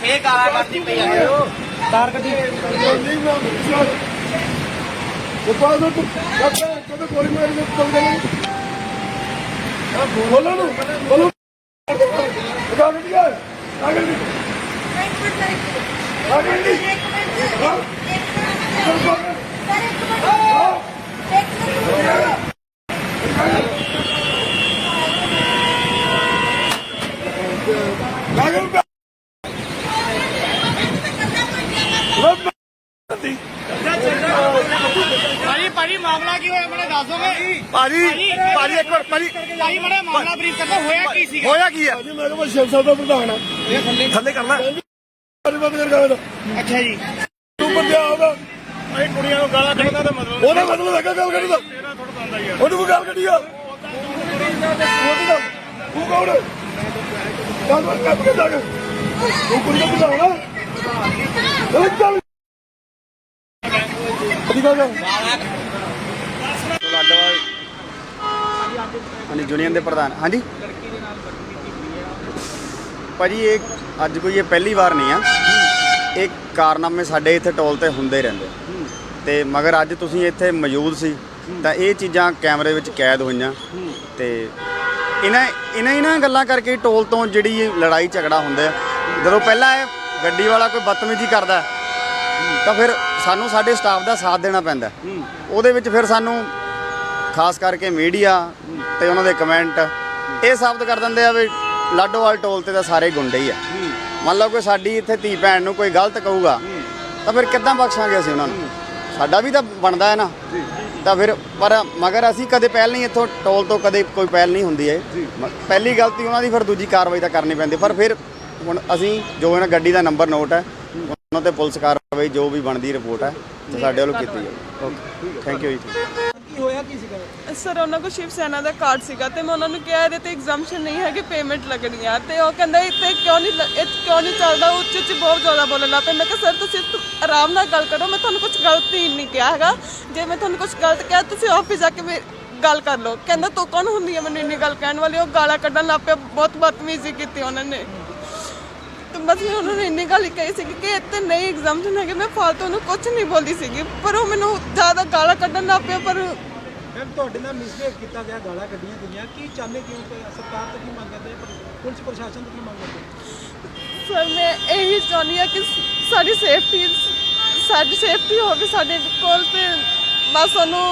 ਫੇਰ ਗਾਲਾਂ ਕੱਢਦੀ ਪਈ ਆ। ਕਾਰ ਗੱਡੀ ਗੋਪਾਲ ਨੂੰ ਕਦੋਂ ਗੋਲੀ ਮਾਰੀ ਨੇ ਤੁਮ ਦੇ ਬੋਲੋ ਨੂੰ ਬੋਲੋ। ਲਗਾ ਗੱਡੀ ਆ ਆ ਗੱਡੀ ਆ ਗੱਡੀ ਹਾਂ। ਆ ਗੱਡੀ ਭਾਜੀ ਭਾਜੀ ਮਾਮਲਾ ਕੀ ਹੋਇਆ? ਮੈਨੂੰ ਦੱਸ ਦੋਗੇ? ਭਾਜੀ ਭਾਜੀ ਇੱਕ ਵਾਰ ਭਾਜੀ। ਭਾਜੀ ਮੜਾ ਮਾਮਲਾ ਬਰੀਫ ਕਰਦਾ ਹੋਇਆ ਕੀ ਸੀਗਾ? ਹੋਇਆ ਕੀ ਹੈ? ਭਾਜੀ ਮੈਂ ਕਿਹਾ ਸ਼ਿਵ ਸਾਹਿਬ ਦਾ ਪ੍ਰਧਾਨ ਆ ਥੱਲੇ ਕਰਨਾ। ਜਰ ਗਾਣਾ ਅੱਛਾ ਜੀ। ਤੂੰ ਬੰਦਿਆ ਹੋਗਾ ਅਸੀਂ ਕੁੜੀਆਂ ਨੂੰ ਗਾਲਾਂ ਕੱਢਦਾ ਤਾਂ ਮਤਲਬ ਉਹਦਾ ਮਤਲਬ ਹੈਗਾ ਗੱਲ ਕਰੀ ਦਾ। ਤੇਰਾ ਥੋੜਾ ਬੰਦਾ ਯਾਰ ਉਹਨੂੰ ਕੋਈ ਗੱਲ ਕੱਢੀ ਆ। ਤੂੰ ਕੌਣ ਗੱਲ ਕਰ ਕੱਪ ਕੇ ਜਾ ਕੇ ਤੂੰ ਕੁੜੀ ਦਾ ਬੁਲਾਉਣਾ ਚੱਲ ਚੱਲ ਅਧਿ ਗੱਲ ਲਾਡੋਵਾਲ ਹਾਂਜੀ, ਯੂਨੀਅਨ ਦੇ ਪ੍ਰਧਾਨ। ਹਾਂਜੀ? ਭਾਜੀ, ਇਹ ਅੱਜ ਕੋਈ ਇਹ ਪਹਿਲੀ ਵਾਰ ਨਹੀਂ ਆ। ਇਹ ਕਾਰਨਾਮੇ ਸਾਡੇ ਇੱਥੇ ਟੋਲ ਤੇ ਹੁੰਦੇ ਰਹਿੰਦੇ। ਤੇ ਮਗਰ ਅੱਜ ਤੁਸੀਂ ਇੱਥੇ ਮੌਜੂਦ ਸੀ, ਤਾਂ ਇਹ ਚੀਜ਼ਾਂ ਕੈਮਰੇ ਵਿੱਚ ਕੈਦ ਹੋਈਆਂ। ਤੇ ਇਹਨਾਂ ਇਹਨਾਂ ਇਹਨਾਂ ਗੱਲਾਂ ਕਰਕੇ ਟੋਲ ਤੋਂ ਜਿਹੜੀ ਲੜਾਈ ਝਗੜਾ ਹੁੰਦਾ ਜਦੋਂ ਪਹਿਲਾਂ ਇਹ ਗੱਡੀ ਵਾਲਾ ਕੋਈ ਬਦਤਮੀਜ਼ੀ ਕਰਦਾ, ਤਾਂ ਫਿਰ ਸਾਨੂੰ ਸਾਡੇ ਸਟਾਫ ਦਾ ਸਾਥ ਦੇਣਾ ਪੈਂਦਾ। ਉਹਦੇ ਵਿੱਚ ਫਿਰ ਸਾਨੂੰ ਖਾਸ ਕਰਕੇ ਮੀਡੀਆ ਤੇ ਉਹਨਾਂ ਦੇ ਕਮੈਂਟ ਇਹ ਸਾਬਤ ਕਰ ਦਿੰਦੇ ਆ ਵੀ ਲਾਡੋਵਾਲ ਟੋਲ ਤੇ ਤਾਂ ਸਾਰੇ ਗੁੰਡੇ ਹੀ ਆ। ਮੰਨ ਲਓ ਕੋਈ ਸਾਡੀ ਇੱਥੇ ਧੀ ਭੈਣ ਨੂੰ ਕੋਈ ਗਲਤ ਕਹੂਗਾ ਤਾਂ ਫਿਰ ਕਿੱਦਾਂ ਬਖਸ਼ਾਂਗੇ ਅਸੀਂ ਉਹਨਾਂ ਨੂੰ? ਸਾਡਾ ਵੀ ਤਾਂ ਬਣਦਾ ਹੈ ਨਾ। ਤਾਂ ਫਿਰ ਪਰ ਮਗਰ ਅਸੀਂ ਕਦੇ ਪਹਿਲ ਨਹੀਂ ਇੱਥੋਂ ਟੋਲ ਤੋਂ ਕਦੇ ਕੋਈ ਪਹਿਲ ਨਹੀਂ ਹੁੰਦੀ ਹੈ ਪਹਿਲੀ ਗਲਤੀ ਉਹਨਾਂ ਦੀ ਫਿਰ ਦੂਜੀ ਕਾਰਵਾਈ ਤਾਂ ਕਰਨੀ ਪੈਂਦੀ। ਪਰ ਫਿਰ ਹੁਣ ਅਸੀਂ ਜੋ ਇਹਨਾਂ ਗੱਡੀ ਦਾ ਨੰਬਰ ਨੋਟ ਹੈ ਉਹਨਾਂ ਤੇ ਪੁਲਿਸ ਕਾਰਵਾਈ ਜੋ ਵੀ ਬਣਦੀ ਰਿਪੋਰਟ ਹੈ ਸਾਡੇ ਵੱਲੋਂ ਕੀਤੀ ਜਾਵੇ ਓਕੇ ਥੈਂਕ ਯੂ ਜੀ। ਹੋਇਆ, ਕੀ ਸੀਗਾ? ਸਰ, ਉਹਨਾਂ ਕੋਲ ਸ਼ਿਵ ਸੈਨਾ ਦਾ ਕਾਰਡ ਸੀਗਾ ਤੇ ਮੈਂ ਉਹਨਾਂ ਨੂੰ ਕਿਹਾ ਇਹਦੇ ਤੇ ਐਗਜ਼ਾਮਸ਼ਨ ਨਹੀਂ ਹੈ ਕਿ ਪੇਮੈਂਟ ਲੱਗਣੀ ਆ ਤੇ ਉਹ ਕਹਿੰਦਾ ਇੱਥੇ ਕਿਉਂ ਨਹੀਂ ਲ- ਇਹ ਕਿਉਂ ਨਹੀਂ ਚੱਲਦਾ ਉੱਚ ਉੱਚ ਬਹੁਤ ਜ਼ਿਆਦਾ ਬੋਲਣ ਲੱਗ ਪਏ। ਮੈਂ ਕਿਹਾ, ਸਰ, ਤੁਸੀਂ ਤੁ- ਆਰਾਮ ਨਾਲ ਗੱਲ ਕਰੋ, ਮੈਂ ਤੁਹਾਨੂੰ ਕੁਝ ਗਲਤ ਹੀ ਨਹੀਂ ਕਿਹਾ ਹੈਗਾ। ਜੇ ਮੈਂ ਤੁਹਾਨੂੰ ਕੁਝ ਗਲਤ ਕਿਹਾ, ਤੁਸੀਂ ਆਫਿਸ ਜਾ ਕੇ ਮੇ- ਗੱਲ ਕਰ ਲਓ। ਕਹਿੰਦਾ, ਤੂੰ ਕੌਣ ਹੁੰਦੀ ਹੈ ਮੈਨੂੰ ਇੰਨੀ ਗੱਲ ਕਹਿਣ ਵਾਲੀ? ਉਹ ਗਾਲਾਂ ਕੱਢਣ ਲੱਗ ਪਿਆ, ਬਹੁਤ ਬਦਤਮੀਜ਼ੀ ਕੀਤੀ ਉਹਨਾਂ ਨੇ। ਬਸ ਮੈਂ ਉਹਨਾਂ ਨੂੰ ਇੰਨੀ ਗੱਲ ਹੀ ਕਹੀ ਸੀ ਕਿ ਇੱਥੇ ਨਹੀਂ ਐਗਜ਼ਾਮਸ਼ਨ ਹੈਗੇ ਮੈਂ ਫਾਲਤੂ ਨੂੰ ਕੁਝ ਨਹੀਂ ਬੋਲਦੀ ਸੀਗੀ ਪਰ ਉਹ ਮੈਨੂੰ ਜ਼ਿਆਦਾ ਗਾਲਾਂ ਕੱਢਣ ਲੱਗ ਪਿਆ ਪਰ ਮੈਮ ਤੁਹਾਡੇ ਨਾਲ ਮਿਸਬੀਹੇਵ ਕੀਤਾ ਗਿਆ ਗਾਲਾਂ ਕੱਢੀਆਂ ਗਈਆਂ ਕੀ ਚਾਹੁੰਦੇ ਕਿਉਂ ਕਿ ਸਰਕਾਰ ਤੋਂ ਕੀ ਮੰਗ ਕਰਦੇ ਪੁਲਿਸ ਪ੍ਰਸ਼ਾਸਨ ਤੋਂ ਕੀ ਮੰਗ ਕਰਦੇ? ਸਰ ਮੈਂ ਇਹੀ ਚਾਹੁੰਦੀ ਹਾਂ ਕਿ ਸਾਡੀ ਸੇਫਟੀ ਸਾਡੀ ਸੇਫਟੀ ਹੋਵੇ ਸਾਡੇ ਕੋਲ ਤੇ ਬਸ ਉਹਨੂੰ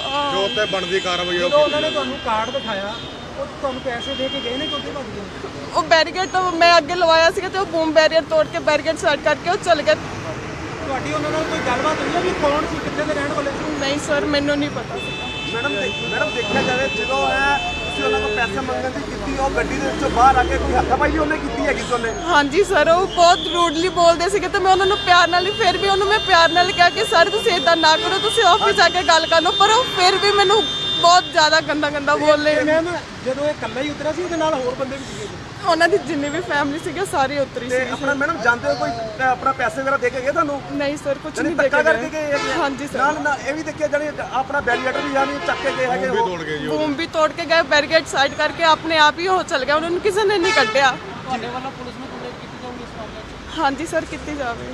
ਅਹ, ਤੇ ਬਣਦੀ ਕਾਰਵਾਈ ਜਦੋਂ ਉਹਨਾਂ ਨੇ ਤੁਹਾਨੂੰ ਕਾਰਡ ਦਿਖਾਇਆ ਉਹ ਤੁਹਾਨੂੰ ਪੈਸੇ ਦੇ ਕੇ ਗਏ ਨੇ ਕਿ ਉੱਥੇ ਭੱਜ ਗਏ? ਉਹ ਬੈਰੀਕੇਡ ਤੋਂ ਮੈਂ ਅੱਗੇ ਲਵਾਇਆ ਸੀਗਾ ਤੇ ਉਹ ਬੂਮ ਬੈਰੀਅਰ ਤੋੜ ਕੇ ਬੈਰੀਕੇਡ ਸੈੱਟ ਕਰਕੇ ਉਹ ਚਲ ਗਿਆ। ਤੁਹਾਡੀ ਉਹਨਾਂ ਨਾਲ ਕੋਈ ਗੱਲਬਾਤ ਹੋਈ ਹੈ ਵੀ ਕੌਣ ਸੀ ਕਿੱਥੇ ਦੇ ਰਹਿਣ ਵਾਲੇ ਸੀ? ਨਹੀਂ ਸਰ ਮੈਨੂੰ ਨਹੀਂ ਪਤਾ। ਸੀਗਾ ਮੈਡਮ ਮੈਡਮ ਦੇਖਿਆ ਜਾਵੇ ਜਦੋਂ ਹੈ ਤੁਸੀਂ ਉਹਨਾਂ ਕੋਲ ਪੈਸੇ ਮੰਗਣ ਦੀ ਕੀਤੀ ਉਹ ਗੱਡੀ ਦੇ ਵਿੱਚੋਂ ਬਾਹਰ ਆ ਕੇ ਕੋਈ ਹੱਥਾਪਾਈ ਵੀ ਉਹਨੇ ਕੀਤੀ ਹੈਗੀ ਸੀ ਉਹਨੇ ਹਾਂਜੀ ਸਰ ਉਹ ਬਹੁਤ ਰੂਡਲੀ ਬੋਲਦੇ ਸੀਗੇ ਤੇ ਮੈਂ ਉਹਨਾਂ ਨੂੰ ਪਿਆਰ ਨਾਲ ਹੀ ਫਿਰ ਵੀ ਉਹਨੂੰ ਮੈਂ ਪਿਆਰ ਨਾਲ ਕਿਹਾ ਕਿ ਸਰ ਤੁਸੀਂ ਇਦਾਂ ਨਾ ਕਰੋ ਤੁਸੀਂ ਆਫਿਸ ਜਾ ਕੇ ਗੱਲ ਕਰ ਲਓ ਪਰ ਉਹ ਫਿਰ ਵੀ ਮੈਨੂੰ ਬਹੁਤ ਜ਼ਿਆਦਾ ਗੰਦਾ ਗੰਦਾ ਬੋਲੇ ਮੈਮ ਜਦੋਂ ਇਹ ਇਕੱਲਾ ਹੀ ਉਤਰਿਆ ਸੀ ਉਹਦੇ ਨਾਲ ਹੋਰ ਬੰਦੇ ਵੀ ਸੀਗੇ। ਜੀ। ਉਹਨਾਂ ਦੀ ਜਿੰਨੀ ਵੀ ਫੈਮਿਲੀ ਸੀਗੀ ਸਾਰੀ ਉਤਰੀ ਤੇ ਸੀ ਆਪਣਾ ਮੈਡਮ ਜਾਂਦੇ ਹੋ ਕੋਈ ਅ, ਆਪਣਾ ਪੈਸੇ ਵਗੈਰਾ ਦੇ ਕੇ ਗਏ ਤੁਹਾਨੂੰ? ਨਹੀਂ ਸਰ ਕੁਝ ਜਾਨੀ ਨਹੀਂ ਦੇ ਧੱਕਾ ਕਰਕੇ ਗਏ। ਹੈਗੇ। ਆ? ਹਾਂਜੀ ਸਰ। ਨਾਲ ਨਾ ਇਹ ਵੀ ਦੇਖਿਆ ਜਾਨੀ ਆਪਣਾ ਬੈਰੀਏਟਰ ਵੀ ਯਾਨੀ ਚੱਕ ਕੇ ਗਏ ਹੈਗੇ ਉਹ। ਬੂਮ ਵੀ ਤੋੜ ਕੇ ਗਏ ਬੈਰੀਕੇਡ ਸਾਈਡ ਕਰਕੇ ਆਪਣੇ ਆਪ ਹੀ ਉਹ ਚਲ ਗਿਆ ਉਹਨਾਂ ਨੂੰ ਕਿਸੇ ਨੇ ਨਹੀਂ ਕੱਢਿਆ। ਤੁਹਾਡੇ ਵੱਲੋਂ ਪੁਲਿਸ ਨੂੰ ਕੰਪਲੇਂਟ ਕੀਤੀ ਜਾਊਗੀ ਇਸ ਮਾਮਲੇ 'ਚ ਹਾਂਜੀ ਸਰ ਕੀਤੀ ਜਾਵੇ।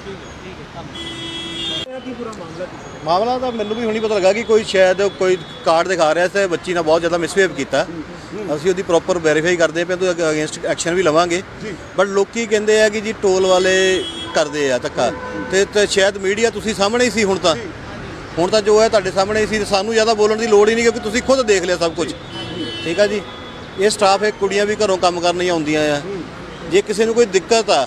ਇਹ ਕੀ ਪੂਰਾ ਮਾਮਲਾ ਤਾਂ ਮੈਨੂੰ ਵੀ ਹੁਣੀ ਪਤਾ ਲੱਗਾ ਕਿ ਕੋਈ ਸ਼ਾਇਦ ਕੋਈ ਕਾਰਡ ਦਿਖਾ ਰਿਹਾ ਸੀ ਬੱਚੀ ਨਾਲ ਬਹੁਤ ਜ਼ਿਆਦਾ ਮਿਸਬੀਹੇਵ ਕੀਤਾ। ਅਸੀਂ ਉਹਦੀ ਪ੍ਰੋਪਰ ਵੈਰੀਫਾਈ ਕਰਦੇ ਪਏ ਤੇ ਅਗੇਂਸਟ ਐਕਸ਼ਨ ਵੀ ਲਵਾਂਗੇ। ਬਟ ਲੋਕੀ ਕਹਿੰਦੇ ਆ ਕਿ ਜੀ ਟੋਲ ਵਾਲੇ ਕਰਦੇ ਆ ਧੱਕਾ। ਤੇ ਤੇ ਸ਼ਾਇਦ ਮੀਡੀਆ ਤੁਸੀਂ ਸਾਹਮਣੇ ਹੀ ਸੀ ਹੁਣ ਤਾਂ। ਹੁਣ ਤਾਂ ਜੋ ਹੈ ਤੁਹਾਡੇ ਸਾਹਮਣੇ ਹੀ ਸੀ ਤੇ ਸਾਨੂੰ ਜ਼ਿਆਦਾ ਬੋਲਣ ਦੀ ਲੋੜ ਹੀ ਨਹੀਂ ਕਿਉਂਕਿ ਤੁਸੀਂ ਖੁਦ ਦੇਖ ਲਿਆ ਸਭ ਕੁਝ। ਠੀਕ ਆ ਜੀ? ਇਹ ਸਟਾਫ ਹੈ ਕੁੜੀਆਂ ਵੀ ਘਰੋਂ ਕੰਮ ਕਰਨ ਹੀ ਆਉਂਦੀਆਂ ਆ। ਜੇ ਕਿਸੇ ਨੂੰ ਕੋਈ ਦਿੱਕਤ ਆ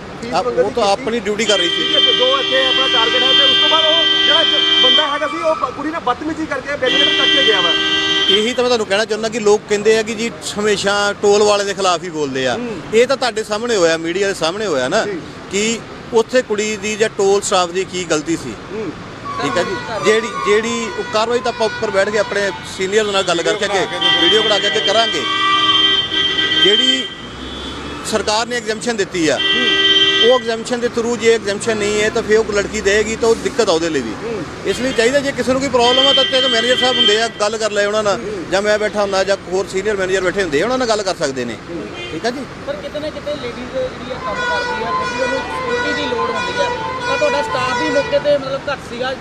ਆਪ- ਉਹ ਤਾਂ। ਆਪਣੀ ਡਿਊਟੀ ਕਰ ਰਹੀ ਸੀ। ਜੋ ਇੱਥੇ ਆਪਣਾ ਟਾਰਗੇਟ ਹੈ ਤੇ ਉਸ ਤੋਂ ਬਾਅਦ ਉਹ ਜਿਹੜਾ ਬੰਦਾ ਹੈਗਾ ਸੀ ਉਹ ਬ- ਕੁੜੀ ਨੇ ਬਦਤਮੀਜ਼ੀ ਕਰਕੇ ਬੈਰੀਕੇਡ ਕੱਟ ਕੇ ਗਿਆ ਵਾ। ਇਹੀ ਤਾਂ ਮੈਂ ਤੁਹਾਨੂੰ ਕਹਿਣਾ ਚਾਹੁੰਦਾ ਕਿ ਲੋਕ ਕਹਿੰਦੇ ਆ ਕਿ ਜੀ ਹਮੇਸ਼ਾ ਟੋਲ ਵਾਲੇ ਦੇ ਖਿਲਾਫ ਹੀ ਬੋਲਦੇ ਆ। ਇਹ ਤਾਂ ਤੁਹਾਡੇ ਸਾਹਮਣੇ ਹੋਇਆ ਮੀਡੀਆ ਦੇ ਸਾਹਮਣੇ ਹੋਇਆ ਨਾ ਕਿ ਉੱਥੇ ਕੁੜੀ ਦੀ ਜਾਂ ਟੋਲ ਸਟਾਫ ਦੀ ਕੀ ਗਲਤੀ ਸੀ। ਠੀਕ ਹੈ ਜੀ? ਜਿਹੜੀ ਜਿਹੜੀ ਉਹ ਕਾਰਵਾਈ ਤਾਂ ਆਪਾਂ ਉੱਪਰ ਬੈਠ ਕੇ ਆਪਣੇ ਸੀਨੀਅਰ ਨਾਲ ਗੱਲ ਕਰਕੇ ਅੱਗੇ ਵੀਡੀਓ ਬਣਾ ਕੇ ਅੱਗੇ ਕਰਾਂਗੇ। ਜਿਹੜੀ ਸਰਕਾਰ ਨੇ ਐਗਜ਼ੈਂਪਸ਼ਨ ਦਿੱਤੀ ਆ ਉਹ ਐਗਜ਼ੈਂਪਸ਼ਨ ਦੇ ਥਰੂ ਜੇ ਐਗਜ਼ੈਂਪਸ਼ਨ ਨਹੀਂ ਹੈ ਤਾਂ ਫਿਰ ਉਹ ਲੜਕੀ ਦੇਗੀ ਤਾਂ ਉਹ ਦਿੱਕਤ ਆ ਉਹਦੇ ਲਈ ਵੀ। ਇਸ ਲਈ ਚਾਹੀਦਾ ਜੇ ਕਿਸੇ ਨੂੰ ਕੋਈ ਪ੍ਰੋਬਲਮ ਆ ਤਾਂ ਤੇ ਮੈਨੇਜਰ ਸਾਹਿਬ ਹੁੰਦੇ ਆ ਗੱਲ ਕਰ ਲੈ ਉਹਨਾਂ ਨਾਲ। ਜਾਂ ਮੈਂ ਬੈਠਾ ਹੁੰਦਾ ਜਾਂ ਹੋਰ ਸੀਨੀਅਰ ਮੈਨੇਜਰ ਬੈਠੇ ਹੁੰਦੇ ਉਹਨਾਂ ਨਾਲ ਗੱਲ ਕਰ ਸਕਦੇ ਨੇ। ਠੀਕ ਹੈ ਜੀ? ਪਰ ਕਿਤੇ ਨਾ ਕਿਤੇ ਲੇਡੀਜ਼ ਜਿਹੜੀ ਆ ਕੰਮ ਕਰਦੀ ਆ ਕਿਉਂਕਿ ਉਹਨੂੰ ਸਿਕਿਉਰਿਟੀ ਦੀ ਲੋੜ ਹੁੰਦੀ ਆ। ਤਾਂ ਤੁਹਾਡਾ ਸਟਾਫ ਵੀ ਮੌਕੇ ਤੇ ਮਤਲਬ ਘੱਟ ਸੀਗਾ।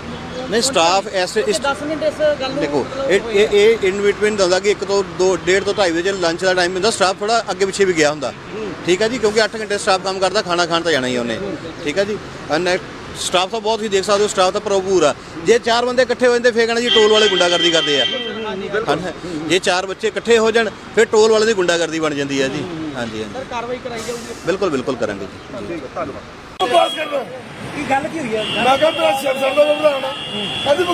ਨਹੀਂ ਸਟਾਫ ਐਸੇ ਇਸ 10 ਮਿੰਟ ਇਸ ਗੱਲ ਨੂੰ ਦੇਖੋ ਇਹ। ਇਹ ਇਹ ਇਨ ਬਿਟਵੀਨ ਹੁੰਦਾ ਕਿ 1 ਤੋਂ 2 1.5 ਤੋਂ 2.5 ਵਜੇ ਲੰਚ ਦਾ ਟਾਈਮ ਹੁੰਦਾ ਸਟਾਫ ਥੋੜਾ ਅੱਗੇ ਪਿੱਛੇ ਵੀ ਗਿਆ ਹੁੰਦਾ। ਠੀਕ ਹੈ ਜੀ ਕਿਉਂਕਿ 8 ਘੰਟੇ ਸਟਾਫ ਕੰਮ ਕਰਦਾ ਖਾਣਾ ਖਾਣ ਤਾਂ ਜਾਣਾ ਹੀ ਉਹਨੇ। ਠੀਕ ਹੈ ਜੀ? ਸਟਾਫ ਤਾਂ ਬਹੁਤ ਹੀ ਦੇਖ ਸਕਦੇ ਹੋ ਸਟਾਫ ਤਾਂ ਭਰਪੂਰ ਆ। ਜੇ ਚਾਰ ਬੰਦੇ ਇਕੱਠੇ ਹੋ ਜਾਂਦੇ ਫੇਰ ਕਹਿਣਾ ਜੀ ਟੋਲ ਵਾਲੇ ਗੁੰਡਾਗਰਦੀ ਕਰਦੇ ਆ। ਜੇ ਚਾਰ ਬੱਚੇ ਇਕੱਠੇ ਹੋ ਜਾਣ ਫਿਰ ਟੋਲ ਵਾਲੇ ਦੀ ਗੁੰਡਾਗਰਦੀ ਬਣ ਜਾਂਦੀ ਹੈ ਜੀ। ਹਾਂਜੀ ਹਾਂਜੀ। ਸਰ ਕਾਰਵਾਈ ਕਰਾਈ ਜਾਊਗੀ। ਬਿਲਕੁਲ ਬਿਲਕੁਲ ਕਰਾਂਗੇ ਜੀ। ਬਕਵਾਸ ਕਰਦਾ ਕੀ ਗੱਲ ਕੀ ਹੋਈ ਹੈ ਮੈਂ ਕਿਹਾ ਮੇਰਾ ਸਿਰ ਸਰ ਦਾ ਘਬਰਾਣਾ ਕਹਿੰਦੀ